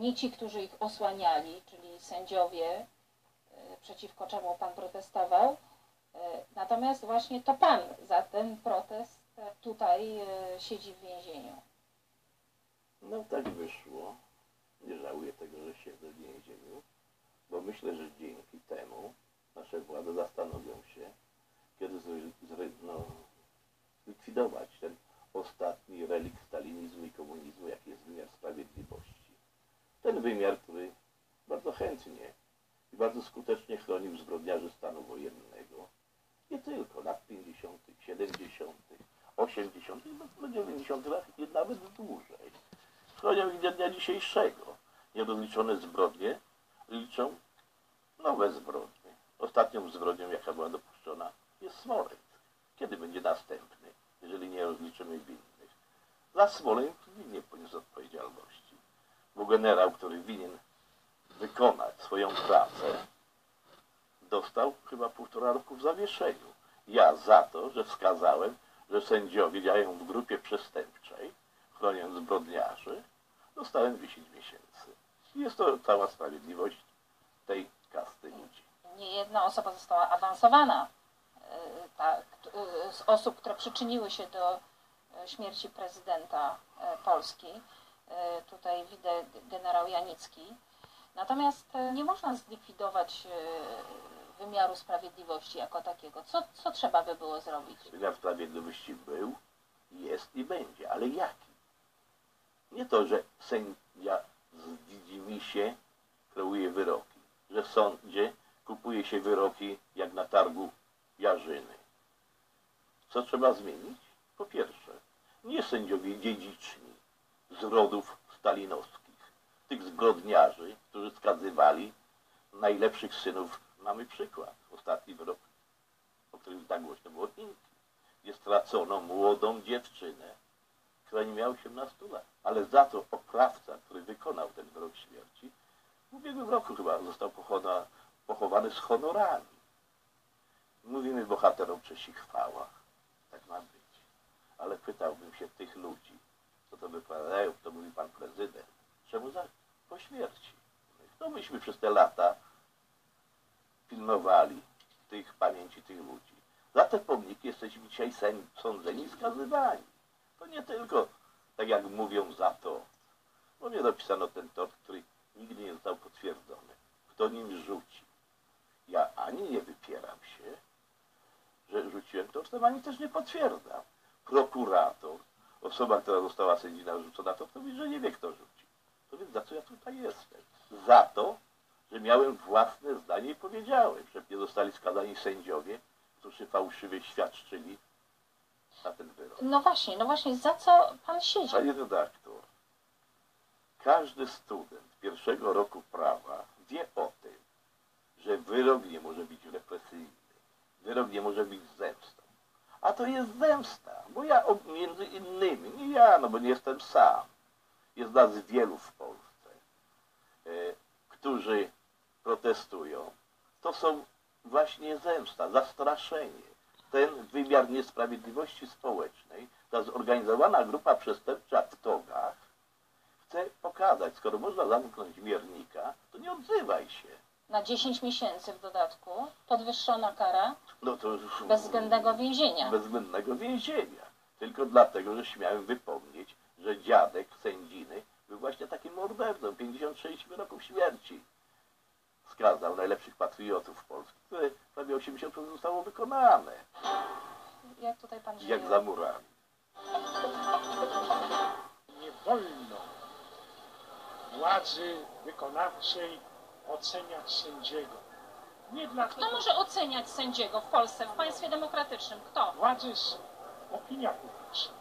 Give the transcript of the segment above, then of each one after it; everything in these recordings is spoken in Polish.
nie ci, którzy ich osłaniali, czyli sędziowie, y, przeciwko czemu pan protestował. Y, Natomiast właśnie to pan za ten protest tutaj y, siedzi w więzieniu. No tak wyszło. Nie żałuję tego, że siedzę w więzieniu, bo myślę, że dzięki temu nasze władze zastanowią się, kiedy no, likwidować ten ostatni relikt stalinizmu i komunizmu, jaki jest wymiar sprawiedliwości. Ten wymiar, który bardzo chętnie i bardzo skutecznie chronił zbrodniarzy stanu wojennego. Nie tylko lat 50., 70., 80., no do 90. lat i nawet dłużej. Chronią ich do dnia dzisiejszego. Nierozliczone zbrodnie liczą nowe zbrodnie. Ostatnią zbrodnią, jaka była dopuszczona, jest Smoleńsk. Kiedy będzie następny, jeżeli nie rozliczymy winnych? Za Smoleńsk nikt nie poniósł odpowiedzialności. Bo generał, który winien wykonać swoją pracę, dostał chyba półtora roku w zawieszeniu. Ja za to, że wskazałem, że sędziowie działają w grupie przestępczej, chroniąc zbrodniarzy, dostałem 10 miesięcy. Jest to cała sprawiedliwość tej kasty ludzi. Nie jedna osoba została awansowana. Tak, z osób, które przyczyniły się do y, śmierci prezydenta Polski. Y, Tutaj widzę generał Janicki. Natomiast y, nie można zlikwidować y, wymiaru sprawiedliwości jako takiego. Co, co trzeba by było zrobić? Wymiar sprawiedliwości był, jest i będzie, ale jaki? Nie to, że sędzia z widzimisię kreuje wyroki, że w sądzie kupuje się wyroki jak na targu jarzyny. Co trzeba zmienić? Po pierwsze, nie sędziowie dziedziczni z rodów stalinowskich, tych zbrodniarzy, którzy skazywali najlepszych synów. Mamy przykład, ostatni wyrok, o którym tak głośno było Chinki, gdzie stracono młodą dziewczynę, która nie miała 18 lat. Ale za to oprawca, który wykonał ten wyrok śmierci, w ubiegłym roku chyba został pochowany, pochowany z honorami. Mówimy bohaterom cześć i chwała. Tak ma być. Ale pytałbym się tych ludzi, co to wykładają, to mówi pan prezydent. Czemu za, po śmierci? No myśmy przez te lata pilnowali tych pamięci tych ludzi. Za te pomniki jesteśmy dzisiaj sądzeni i skazywani. To nie tylko, tak jak mówią, za to. Bo nie dopisano ten tort, który nigdy nie został potwierdzony. Kto nim rzuci? Ja ani nie wypieram się, że rzuciłem tortem, ani też nie potwierdzam. Prokurator, osoba, która została sędzina rzucona tortem, mówi, że nie wie, kto rzuci. To więc za co ja tutaj jestem? Za to, że miałem własne zdanie i powiedziałem, że nie zostali skazani sędziowie, którzy fałszywie świadczyli na ten wyrok. No właśnie, no właśnie, za co pan siedzi? Panie redaktor, każdy student pierwszego roku prawa wie o tym, że wyrok nie może być represyjny, wyrok nie może być zemstą. A to jest zemsta, bo ja między innymi, nie ja, no bo nie jestem sam, jest nas wielu w Polsce, e, którzy protestują, to są właśnie zemsta, zastraszenie. Ten wymiar niesprawiedliwości społecznej, ta zorganizowana grupa przestępcza w togach chce pokazać, skoro można zamknąć miernika, to nie odzywaj się. Na 10 miesięcy w dodatku, podwyższona kara No to bezwzględnego więzienia. bezwzględnego więzienia. Tylko dlatego, że śmiałem wypomnieć, że dziadek sędziny był właśnie takim mordercą, 56 wyroków śmierci. Skazał najlepszych patriotów Polski, które prawie 80% zostało wykonane, Jak tutaj pan żyje? jak za murami. nie wolno władzy wykonawczej oceniać sędziego. Nie Kto dlatego, może oceniać sędziego w Polsce, w państwie demokratycznym? Kto? władzy jest opinia publiczna.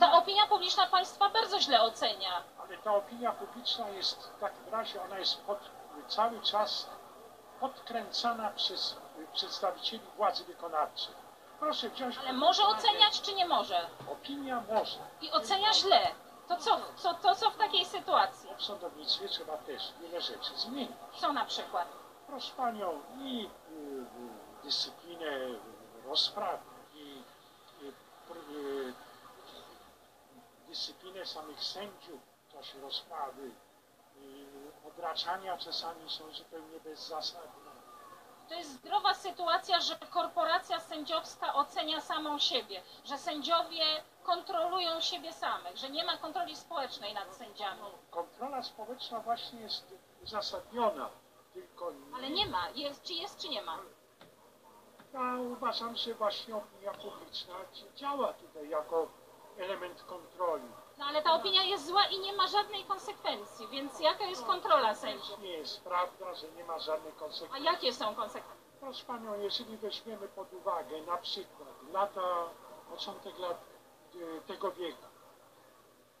Ta opinia publiczna państwa bardzo źle ocenia. Ale ta opinia publiczna jest w takim razie, ona jest pod, cały czas podkręcana przez przedstawicieli władzy wykonawczej. Proszę wziąć. Ale może oceniać, czy nie może? Opinia może. I ocenia źle. To co, co, to co w takiej sytuacji? W sądownictwie trzeba też wiele rzeczy zmienić. Co na przykład? proszę Panią, i y, y, dyscyplinę rozpraw, i y, y, dyscyplinę samych sędziów w czasie rozprawy, y, odraczania czasami są zupełnie bezzasadne. To jest zdrowa sytuacja, że korporacja sędziowska ocenia samą siebie, że sędziowie kontrolują siebie samych, że nie ma kontroli społecznej nad sędziami. Kontrola społeczna właśnie jest uzasadniona, tylko Ale nie ma. Jest, czy jest, czy nie ma? Ja uważam, że właśnie opinia publiczna działa tutaj jako element kontroli. No ale ta opinia jest zła i nie ma żadnej konsekwencji, więc jaka jest kontrola sędziów? Nie jest prawda, że nie ma żadnych A konsekwencji. jakie są konsekwencje? Proszę Panią, jeżeli weźmiemy pod uwagę na przykład lata, początek lat y, tego wieku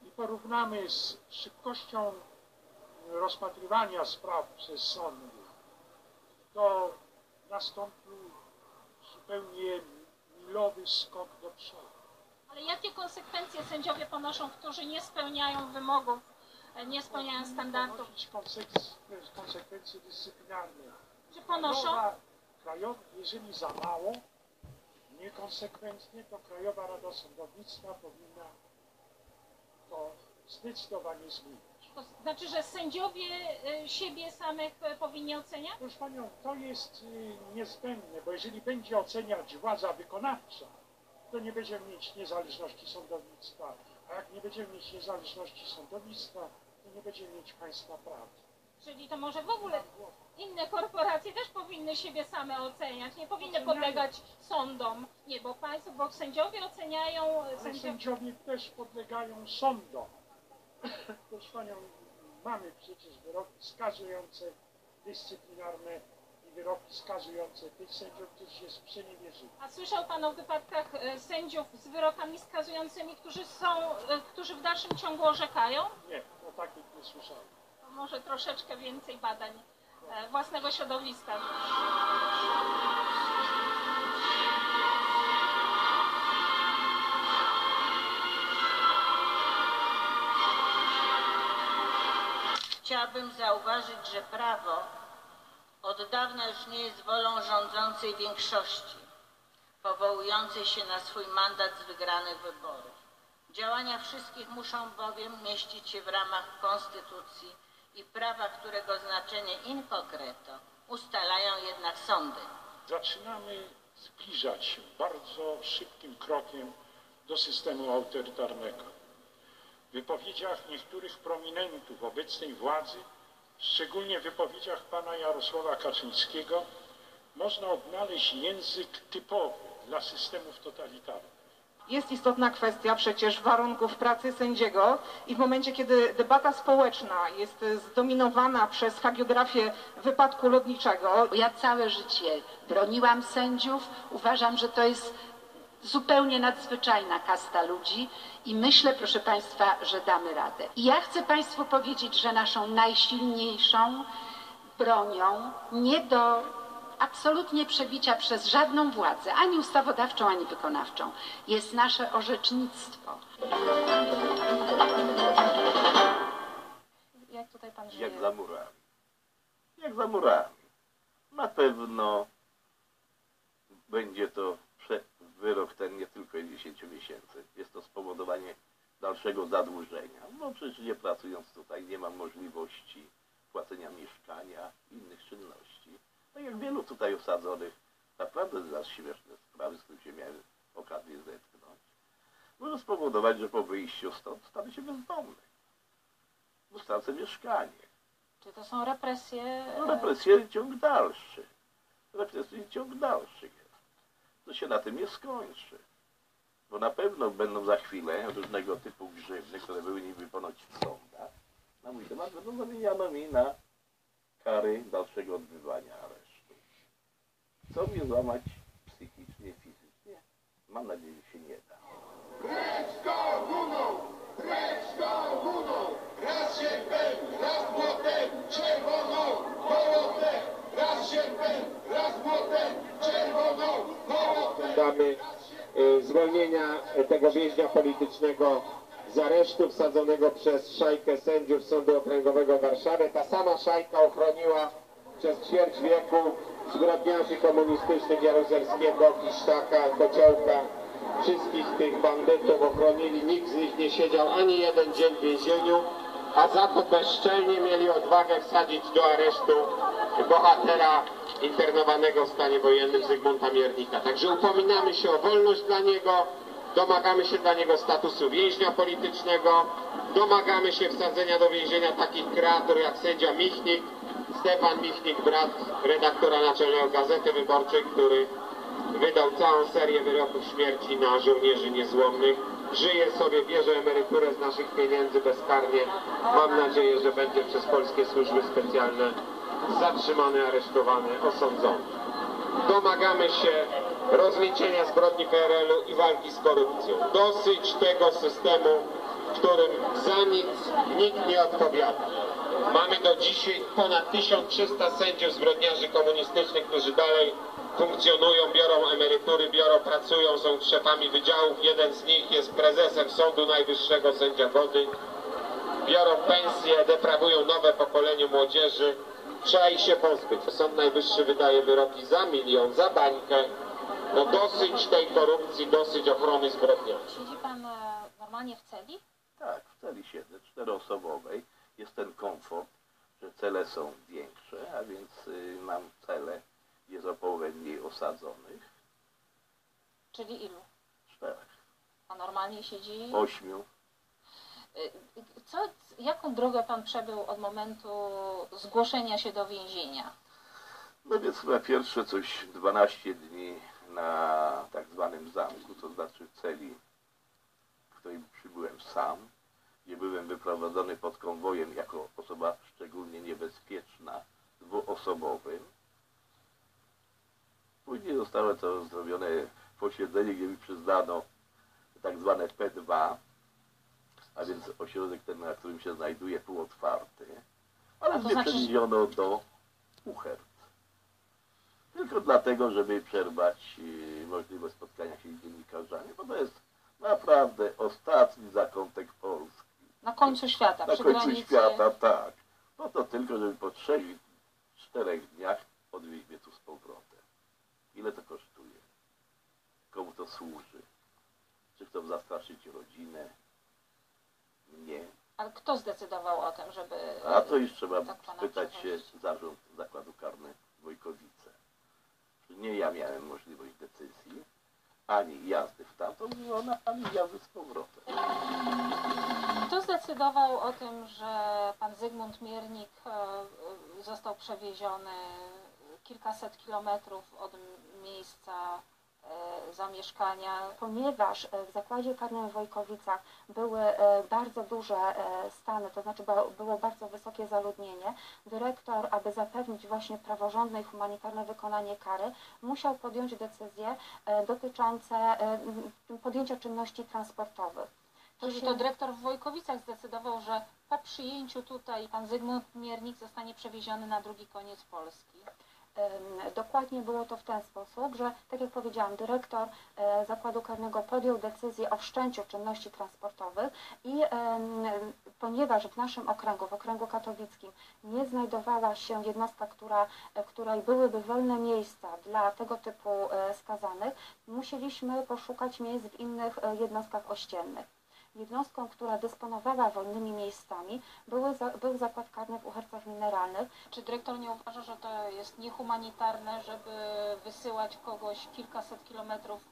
i porównamy z szybkością rozpatrywania spraw przez sądy, to nastąpił zupełnie milowy skok do przodu. Ale jakie konsekwencje sędziowie ponoszą, którzy nie spełniają wymogów, e, nie spełniają standardów? Konsekwencje, konsekwencje dyscyplinarne. Że ponoszą? Krajowa, krajowa, jeżeli za mało, niekonsekwentnie, to Krajowa Rada Sądownictwa powinna to zdecydowanie zmienić. To znaczy, że sędziowie e, siebie samych e, powinni oceniać? Proszę Panią, to jest y, niezbędne, bo jeżeli będzie oceniać władza wykonawcza, to nie będziemy mieć niezależności sądownictwa, a jak nie będziemy mieć niezależności sądownictwa, to nie będziemy mieć państwa prawa. Czyli to może w ogóle inne korporacje też powinny siebie same oceniać, nie powinny podlegać sądom. Nie, bo państwo, bo sędziowie oceniają Ale sędziowie. też podlegają sądom. Proszę Panią, mamy przecież wyroki skazujące dyscyplinarne i wyroki skazujące tych sędziów, którzy się sprzeniewierzyli. A słyszał Pan o wypadkach e, sędziów z wyrokami skazującymi, którzy są, e, którzy w dalszym ciągu orzekają? Nie, o takich nie słyszałem. Może troszeczkę więcej badań e, własnego środowiska. Chciałabym zauważyć, że prawo od dawna już nie jest wolą rządzącej większości, powołującej się na swój mandat z wygranych wyborów. Działania wszystkich muszą bowiem mieścić się w ramach konstytucji i prawa, którego znaczenie in concreto ustalają jednak sądy. Zaczynamy zbliżać się bardzo szybkim krokiem do systemu autorytarnego. W wypowiedziach niektórych prominentów obecnej władzy, szczególnie w wypowiedziach pana Jarosława Kaczyńskiego, można odnaleźć język typowy dla systemów totalitarnych. Jest istotna kwestia przecież warunków pracy sędziego i w momencie, kiedy debata społeczna jest zdominowana przez hagiografię wypadku lotniczego, Ja całe życie broniłam sędziów. Uważam, że to jest zupełnie nadzwyczajna kasta ludzi i myślę, proszę Państwa, że damy radę. I ja chcę Państwu powiedzieć, że naszą najsilniejszą bronią nie do absolutnie przebicia przez żadną władzę, ani ustawodawczą, ani wykonawczą, jest nasze orzecznictwo. Jak tutaj Pan żyje? Jak za murami. Jak za murami. Na pewno będzie to wyrok ten nie tylko 10 miesięcy. Jest to spowodowanie dalszego zadłużenia. No przecież nie pracując tutaj nie mam możliwości płacenia mieszkania i innych czynności. Jak wielu tutaj osadzonych, naprawdę za śmieszne sprawy, z którymi się miałem okazję zetknąć, może spowodować, że po wyjściu stąd stanę się bezdomny. Bo stracę mieszkanie. Czy to są represje? No represje ciąg dalszy. Represje ciąg dalszy jest. To się na tym nie skończy. Bo na pewno będą za chwilę różnego typu grzywny, które były niby ponoć w sądach. Na mój temat będą zamieniane mi na kary dalszego odbywania. Chcą mnie złamać psychicznie, fizycznie? Mam nadzieję, że się nie da. Precz komuną! Precz komuną! Raz sierpem, raz młotem, czerwoną hołotę! Raz sierpem, raz młotem, czerwoną hołotę! żądamy y, zwolnienia tego więźnia politycznego z aresztu wsadzonego przez szajkę sędziów Sądu Okręgowego w Warszawie. Ta sama szajka ochroniła przez ćwierć wieku zbrodniarzy komunistycznych Jaruzelskiego, Kiszczaka, Kociołka, wszystkich tych bandytów ochronili, nikt z nich nie siedział ani jeden dzień w więzieniu, a za to bezczelnie mieli odwagę wsadzić do aresztu bohatera internowanego w stanie wojennym Zygmunta Miernika. Także upominamy się o wolność dla niego, domagamy się dla niego statusu więźnia politycznego, domagamy się wsadzenia do więzienia takich kreatur jak sędzia Michnik, Stefan Michnik, brat redaktora naczelnego Gazety Wyborczej, który wydał całą serię wyroków śmierci na żołnierzy niezłomnych. Żyje sobie, bierze emeryturę z naszych pieniędzy bezkarnie. Mam nadzieję, że będzie przez polskie służby specjalne zatrzymany, aresztowany, osądzony. Domagamy się rozliczenia zbrodni PRL-u i walki z korupcją. Dosyć tego systemu, w którym za nic nikt nie odpowiada. Mamy do dzisiaj ponad 1300 sędziów zbrodniarzy komunistycznych, którzy dalej funkcjonują, biorą emerytury, biorą, pracują, są szefami wydziałów. Jeden z nich jest prezesem Sądu Najwyższego, sędzia Wody. Biorą pensje, deprawują nowe pokolenie młodzieży. Trzeba ich się pozbyć. Sąd Najwyższy wydaje wyroki za milion, za bańkę. No dosyć tej korupcji, dosyć ochrony zbrodniarzy. Siedzi pan e, normalnie w celi? Tak, w celi siedzę, czteroosobowej. Jest ten komfort, że cele są większe, a więc y, mam cele, jest o połowę mniej osadzonych. Czyli ilu? Czterech, A normalnie siedzi... ośmiu. Y, Co, jaką drogę pan przebył od momentu zgłoszenia się do więzienia? No więc chyba pierwsze coś 12 dni na tak zwanym zamku, to znaczy celi, w której przybyłem sam, gdzie byłem wyprowadzony pod konwojem jako osoba szczególnie niebezpieczna, dwuosobowym. Później zostało to zrobione posiedzenie, gdzie mi przyznano tak zwane P2, a więc ośrodek ten, na którym się znajduje półotwarty, ale A to mnie znaczy, przewieziono do Uchert. Tylko dlatego, żeby przerwać y, możliwość spotkania się z dziennikarzami, bo to jest naprawdę ostatni zakątek końcu świata, Na końcu granicy... świata, tak. Po to tylko, żeby po trzech, czterech dniach odwieźć mnie tu z powrotem. Ile to kosztuje? Komu to służy? Czy chcą zastraszyć rodzinę? Nie. Ale kto zdecydował o tym, żeby... A to już trzeba tak pana spytać się zarząd zakładu karnego Wojkowice. Nie ja miałem możliwość decyzji, ani jazdy w tamtą stronę, ani jazdy z powrotem. Kto zdecydował o tym, że pan Zygmunt Miernik e, został przewieziony kilkaset kilometrów od miejsca zamieszkania? ponieważ e, w zakładzie karnym w Wojkowicach były e, bardzo duże e, stany, to znaczy było bardzo wysokie zaludnienie, dyrektor, aby zapewnić właśnie praworządne i humanitarne wykonanie kary, musiał podjąć decyzje dotyczące podjęcia czynności transportowych. Czyli to dyrektor w Wojkowicach zdecydował, że po przyjęciu tutaj pan Zygmunt Miernik zostanie przewieziony na drugi koniec Polski. Dokładnie było to w ten sposób, że tak jak powiedziałam, dyrektor e, zakładu karnego podjął decyzję o wszczęciu czynności transportowych i ponieważ w naszym okręgu, w okręgu katowickim nie znajdowała się jednostka, która, w której byłyby wolne miejsca dla tego typu e, skazanych, musieliśmy poszukać miejsc w innych e, jednostkach ościennych. Jednostką, która dysponowała wolnymi miejscami, były za, był zakład karny w Uhercach Mineralnych, Czy dyrektor nie uważa, że to jest niehumanitarne, żeby wysyłać kogoś kilkaset kilometrów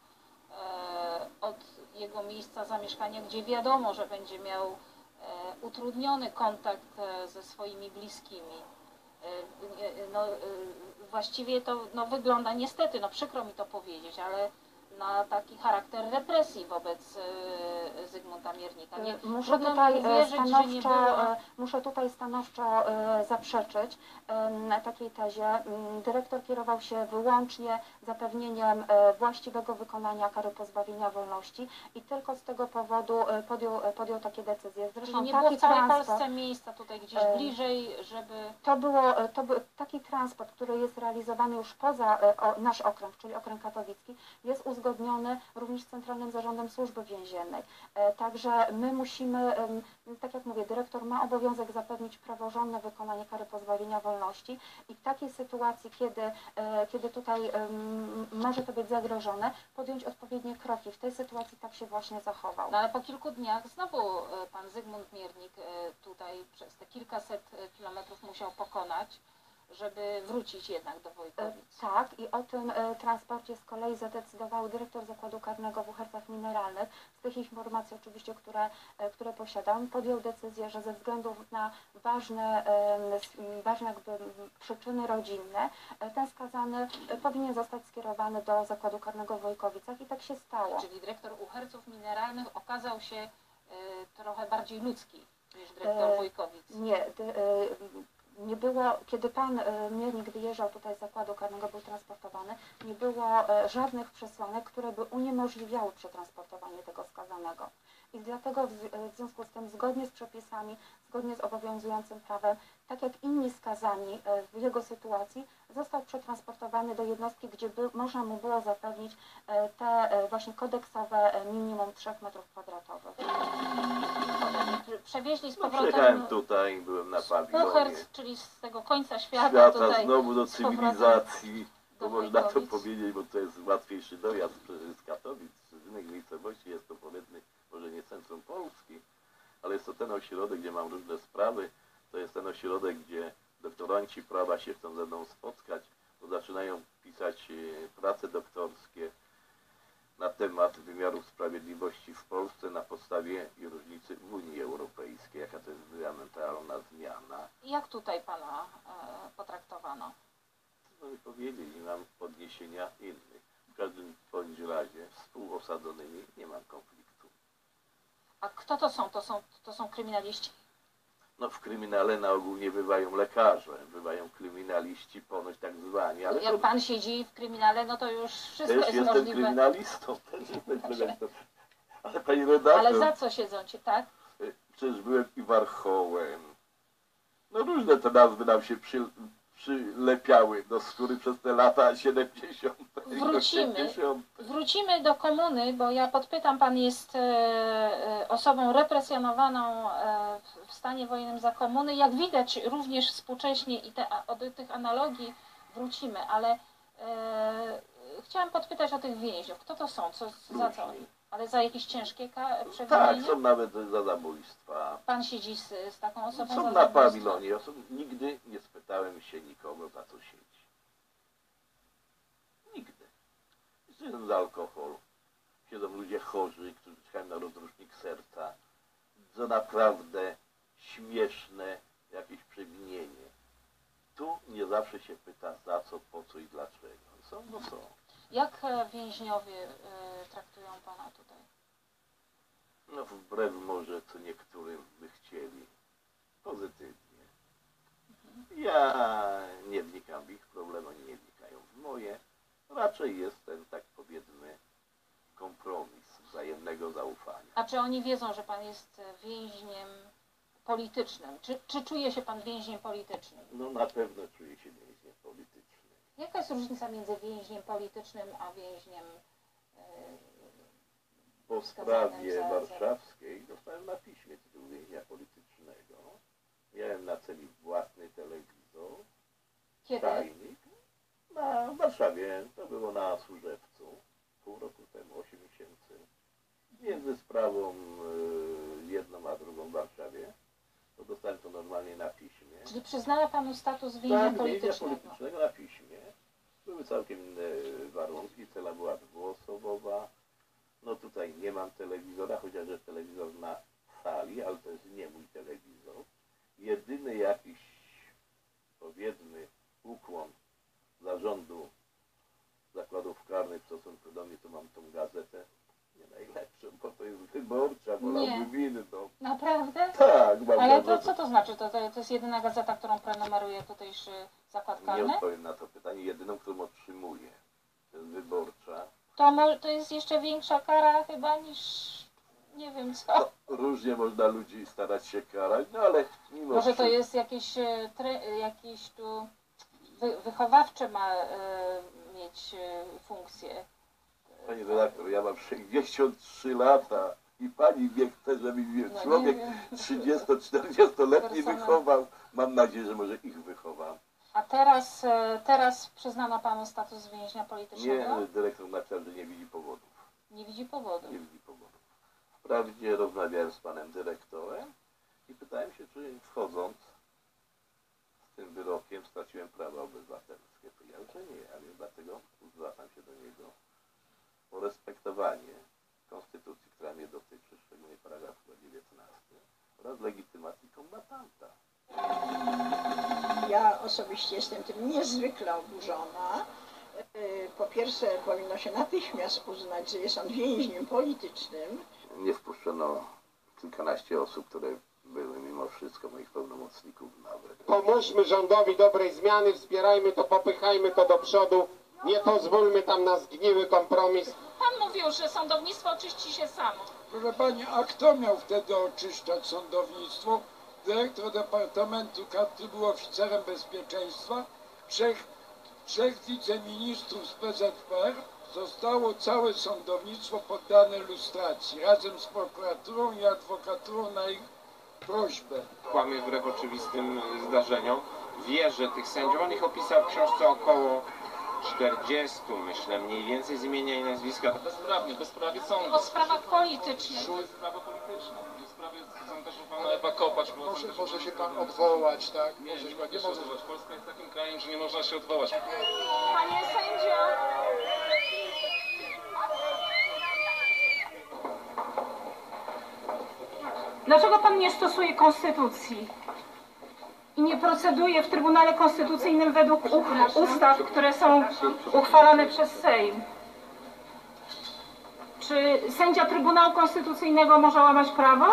e, od jego miejsca zamieszkania, gdzie wiadomo, że będzie miał e, utrudniony kontakt e, ze swoimi bliskimi? E, No, e, właściwie to no, wygląda niestety, no przykro mi to powiedzieć, ale na taki charakter represji wobec e, Zygmunta Miernika. Nie, Muszę trudno tutaj, że nie stanowczo, było... muszę tutaj stanowczo zaprzeczyć takiej tezie. Mm, Dyrektor kierował się wyłącznie zapewnieniem właściwego wykonania kary pozbawienia wolności i tylko z tego powodu podjął, podjął takie decyzje. Czyli Zresztą nie było taki w całej transport, Polsce miejsca tutaj gdzieś bliżej, żeby... to było, to był taki transport, który jest realizowany już poza nasz okręg, czyli okręg katowicki, jest uzgodniony uzgodniony również z Centralnym Zarządem Służby Więziennej. E, Także my musimy, tak jak mówię, dyrektor ma obowiązek zapewnić praworządne wykonanie kary pozbawienia wolności i w takiej sytuacji, kiedy, e, kiedy tutaj może to być zagrożone, podjąć odpowiednie kroki. W tej sytuacji tak się właśnie zachował. No ale po kilku dniach znowu e, pan Zygmunt Miernik tutaj przez te kilkaset kilometrów musiał pokonać, żeby wrócić jednak do E, Wojkowic. Tak, i o tym e, transporcie z kolei zadecydował dyrektor Zakładu Karnego w Uhercach Mineralnych. Z tych informacji oczywiście, które, e, które posiadam, podjął decyzję, że ze względu na ważne, ważne jakby przyczyny rodzinne, e, ten skazany e, powinien zostać skierowany do Zakładu Karnego w Wojkowicach i tak się stało. Czyli dyrektor Uherców Mineralnych okazał się e, trochę bardziej ludzki niż dyrektor E, Wojkowic. Nie, nie było, kiedy pan y, Miernik wyjeżdżał tutaj z zakładu karnego, był transportowany, nie było e, żadnych przesłanek, które by uniemożliwiały przetransportowanie tego skazanego. I dlatego w, z- w związku z tym, zgodnie z przepisami, zgodnie z obowiązującym prawem, tak jak inni skazani e, w jego sytuacji, został przetransportowany do jednostki, gdzie by, można mu było zapewnić e, te e, właśnie kodeksowe e, minimum 3 metrów kwadratowych. Przewieźli z No, powrotem przyjechałem tutaj, byłem na pawilonie. Czyli z tego końca świata, Świata tutaj znowu do cywilizacji, bo można to powiedzieć, bo to jest łatwiejszy dojazd z- z Katowic, z innych miejscowości. Jest to powiedzmy, może nie centrum Polski, ale jest to ten ośrodek, gdzie mam różne sprawy. To jest ten ośrodek, gdzie doktoranci prawa się chcą ze mną spotkać, bo zaczynają pisać e, prace doktorskie na temat wymiaru sprawiedliwości w Polsce na podstawie różnicy w Unii Europejskiej, jaka to jest fundamentalna zmiana. Jak tutaj pana e, potraktowano? No i powiedzieli nam podniesienia innych. W każdym bądź razie współosadzonymi nie mam konfliktu. A kto to są? To są, to są kryminaliści? No w kryminale na ogół nie bywają lekarze, bywają kryminaliści ponoć tak zwani, ale Jak to pan siedzi w kryminale, no to już wszystko też jest jestem możliwe. kryminalistą. Też jestem kryminalistą. Ale pani redaktor, Ale za co siedzą cię, tak? przecież byłem i warchołem. No różne te nazwy nam się przy, przylepiały do skóry przez te lata 70. i Wrócimy. 80. Wrócimy do komuny, bo ja podpytam, pan jest e, e, osobą represjonowaną e, w- stanie wojennym za komuny. Jak widać również współcześnie i te, do tych analogii wrócimy, ale e, chciałam podpytać o tych więźniów. Kto to są? Co, za co? Różni. Ale za jakieś ciężkie Tak, przewinienia? są nawet za zabójstwa. Pan siedzi z, z taką osobą Są na pawilonie. Oso- Nigdy nie spytałem się nikogo, za co siedzi. Nigdy. Siedzą za alkohol. Siedzą ludzie chorzy, którzy czekają na rozrusznik serca. To naprawdę śmieszne jakieś przewinienie. Tu nie zawsze się pyta za co, po co i dlaczego. Są, no są. Jak e, więźniowie e, traktują pana tutaj? No wbrew może co niektórym by chcieli. Pozytywnie. Ja nie wnikam w ich problemy, oni nie wnikają w moje. Raczej jest ten, tak powiedzmy, kompromis wzajemnego zaufania. A czy oni wiedzą, że pan jest e, więźniem politycznym? Czy, czy czuje się pan więźniem politycznym? No na pewno czuję się więźniem politycznym. Jaka jest różnica między więźniem politycznym a więźniem e, Po sprawie za- za- warszawskiej dostałem na piśmie tytuł więźnia politycznego. Miałem na celi własny telewizor. kiedy? tajnik na w Warszawie, to było na Służewcu, pół roku temu, 8 miesięcy. Między sprawą y, jedną a drugą w Warszawie, to dostałem to normalnie na piśmie. Czyli przyznała panu status więźnia Tak, więźnia politycznego. politycznego na piśmie. Całkiem inne warunki, cela była dwuosobowa. No tutaj nie mam telewizora, chociaż jest telewizor na sali, ale to jest nie mój telewizor. Jedyny jakiś, powiedzmy, ukłon zarządu zakładów karnych w stosunku do mnie, to mam tą gazetę nie najlepszą, bo to jest wyborcza, wolałbym inną. Naprawdę? Tak, Ale to co to znaczy? To, to, to jest jedyna gazeta, którą prenumeruje tutejszy zakład Nie karny? odpowiem na to pytanie. Jedyną, którą otrzymuję, to jest wyborcza. To, mo- to jest jeszcze większa kara chyba niż nie wiem co. No, różnie można ludzi starać się karać, no ale mimo Może to jest jakieś, e, tre, jakieś tu wy, wychowawcze ma e, mieć e, funkcję. Pani redaktor, ja mam 63 lata i pani mnie chce, żeby mnie No człowiek wiem. 30-40-letni Personel. wychował. Mam nadzieję, że może ich wychowam. A teraz, e, teraz przyznano panu status więźnia politycznego? Nie, dyrektor napisał, że nie widzi powodów. Nie widzi powodu. Nie widzi powodów. Wprawdzie rozmawiałem z panem dyrektorem i pytałem się, czy wchodząc z tym wyrokiem straciłem prawa obywatelskie. Powiedział, że nie, a więc dlatego zwracam się do niego o respektowanie konstytucji, która mnie dotyczy, szczególnie paragrafu 19 oraz legitymacji kombatanta. Ja osobiście jestem tym niezwykle oburzona. Yy, Po pierwsze, powinno się natychmiast uznać, że jest on więźniem politycznym. Nie wpuszczono kilkanaście osób, które były mimo wszystko moich pełnomocników nawet. Pomóżmy rządowi dobrej zmiany, wspierajmy to, popychajmy to do przodu. Nie pozwólmy tam na zgniły kompromis. Pan mówił, że sądownictwo oczyści się samo. Proszę Pani, a kto miał wtedy oczyszczać sądownictwo? Dyrektor Departamentu Kadry był oficerem bezpieczeństwa. Trzech, trzech wiceministrów z PZPR zostało całe sądownictwo poddane lustracji razem z prokuraturą i adwokaturą na ich prośbę. kłamie wbrew oczywistym zdarzeniom. Wierzę tych sędziów. On ich opisał w książce około 40, myślę, mniej więcej z imienia i nazwiska. Bezprawnie, bezprawie sądu. O sprawach politycznych. To jest sprawa polityczna. W sprawie zaangażowana Ewa Kopacz. była Może, może się pan odwołać, tak? Nie, może nie się nie się może. odwołać. Polska jest takim krajem, że nie można się odwołać. Panie sędzio, Dlaczego pan nie stosuje konstytucji i nie proceduje w Trybunale Konstytucyjnym według ustaw, które są uchwalane przez Sejm? Czy sędzia Trybunału Konstytucyjnego może łamać prawo?